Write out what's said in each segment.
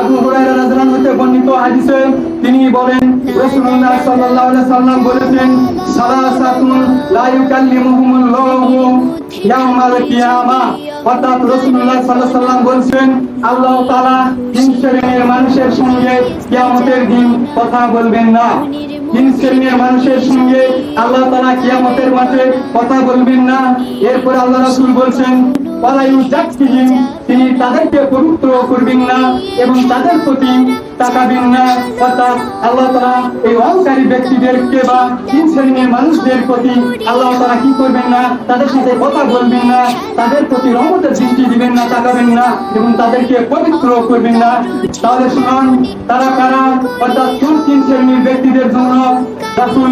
আবু হুরায়রা রাদিয়াল্লাহু বর্ণিত হাদিসে তিনি বলেন, রাসূলুল্লাহ সাল্লাল্লাহু আলাইহি সাল্লাম বলেছেন, সালাসাতুন লা ইউকাল্লিমুহুমুল্লাহু অর্থাৎ রাসূলুল্লাহ সাল্লাল্লাহু সাল্লাম বলেছেন, আল্লাহ তাআলা তিন মানুষের সঙ্গে কিয়ামতের দিন কথা বলবেন না। তিন শ্রেণির মানুষের সঙ্গে আল্লাহ তাআলা কিয়ামতের মাঠে কথা বলবেন না। এরপর আল্লাহ রাসূল জাক্কিহিম তিনি তাদেরকে পবিত্র করবেন না এবং তাদের প্রতি তাকাবেন না। অর্থাৎ আল্লাহ তাআলা এই অহংকারী ব্যক্তিদেরকে বা তিন শ্রেণির মানুষদের প্রতি আল্লাহ তাআলা কি করবেন না? তাদের সাথে কথা বলবেন না। তাদের প্রতি রহমতের দৃষ্টি দিবেন না, তাকাবেন না এবং তাদেরকে পবিত্র করবেন না। তাহলে শুনুন, তারা কারা? অর্থাৎ তিন শ্রেণির ব্যক্তিদের জন্য? রাসূল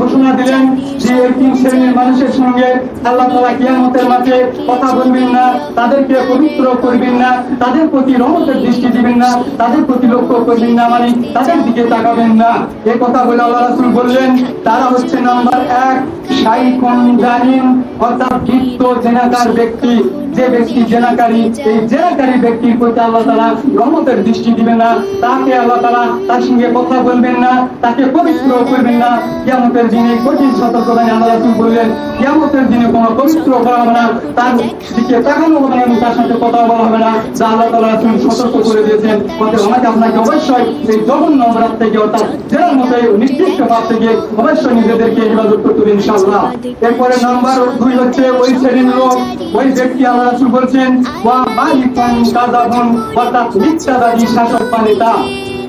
ঘোষণা দিলেন যে এই তিন শ্রেণির মানুষের সঙ্গে আল্লাহ তাআলা কিয়ামতের মাঠে কথা বলবেন না, তাদেরকে পবিত্র করবেন না, তাদের প্রতি রহমতের দৃষ্টি দিবেন না, তাদের প্রতি লক্ষ্য করবেন না মানে তাদের দিকে তাকাবেন না। এই কথা বলে আল্লাহ রাসূল বললেন, তারা হচ্ছে নাম্বার এক, শাইখুন জাহিন অর্থাৎ বৃত্ত জেনাকার ব্যক্তি। যে ব্যক্তি জেনাকারী, এই জেনাকারী ব্যক্তির প্রতি আল্লাহ তাআলা রহমতের দৃষ্টি দিবেন না। তাকে আল্লাহ তাআলা তার সঙ্গে কথা বলবেন না, তাকে পবিত্র করবেন না। কিয়ামতের দিনে কঠিন সতর্কবাণী আল্লাহ রাসূল বললেন কিয়ামতের দিনে কোনো পবিত্র করা হবে না, তার দিকে তাকানো হবে না তার সাথে কথা বলা হবে না। যা আল্লাহ তাআলা রাসূল সতর্ক করে দিয়েছেন। অতএব আমাকে আপনাকে অবশ্যই এই জঘন্য অপরাধ থেকে অর্থাৎ জেনার মতো নির্দিষ্ট পাপ থেকে অবশ্যই নিজেদেরকে হেফাজত করতে হবে ইনশাআল্লাহ। এরপরে নাম্বার দুই হচ্ছে ওই শ্রেণির লোক, ওই ব্যক্তি আল্লাহ রাসূল বলছেন, ওয়া মালিকান কাযাবুন অর্থাৎ মিথ্যাবাদী শাসক বা নেতা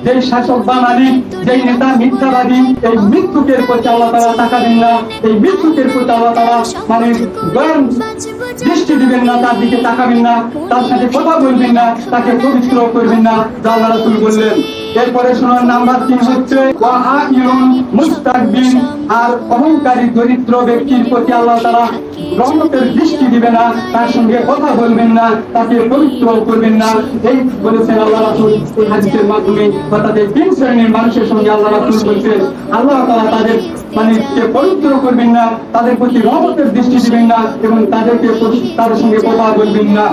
যেই শাসক বা মালিক যেই নেতা মিথ্যাবাদী, এই মৃত্যুকের প্রতি আল্লাহ তাআলা তাকাবেন না, এই মৃত্যুকের প্রতি আল্লাহ তাআলা মানে দয়ার দৃষ্টি দিবেন না, তার দিকে তাকাবেন না, তার সাথে কথা বলবেন না, তাকে পবিত্র করবেন না, যা আল্লাহ রাসূল বললেন। এরপরে শোনার নাম্বার তিন হচ্ছে আর অহংকারী দরিদ্র ব্যক্তির প্রতি আল্লাহ তাআলা রহমতের দৃষ্টি দিবে না, তার সঙ্গে কথা বলবেন না, তাকে পবিত্র করবেন না। এই বলেছেন আল্লাহ রাসুল এই হাদিসের মাধ্যমে, বা তাদের তিন শ্রেণির মানুষের সঙ্গে আল্লাহ রাসুল বলছেন, আল্লাহ তারা তাদের মানে কে পবিত্র করবেন না, তাদের প্রতি রহমতের দৃষ্টি দিবেন না এবং তাদেরকে তাদের সঙ্গে কথা বলবেন না।